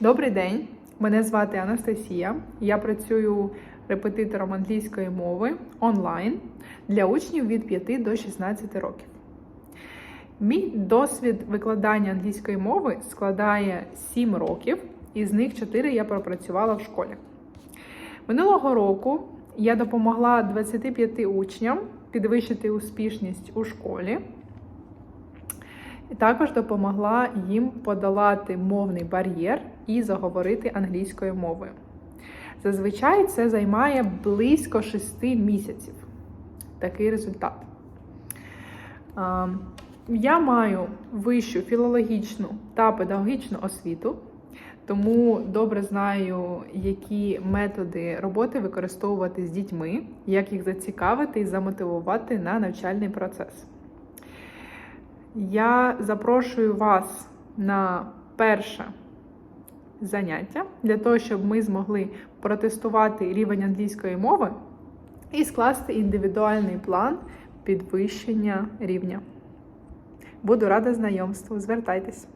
Добрий день, мене звати Анастасія. Я працюю репетитором англійської мови онлайн для учнів від 5 до 16 років. Мій досвід викладання англійської мови складає 7 років, із них 4 я пропрацювала в школі. Минулого року я допомогла 25 учням підвищити успішність у школі. Також допомогла їм подолати мовний бар'єр і заговорити англійською мовою. Зазвичай це займає близько 6 місяців. Такий результат. Я маю вищу філологічну та педагогічну освіту, тому добре знаю, які методи роботи використовувати з дітьми, як їх зацікавити і замотивувати на навчальний процес. Я запрошую вас на перше заняття для того, щоб ми змогли протестувати рівень англійської мови і скласти індивідуальний план підвищення рівня. Буду рада знайомству. Звертайтесь.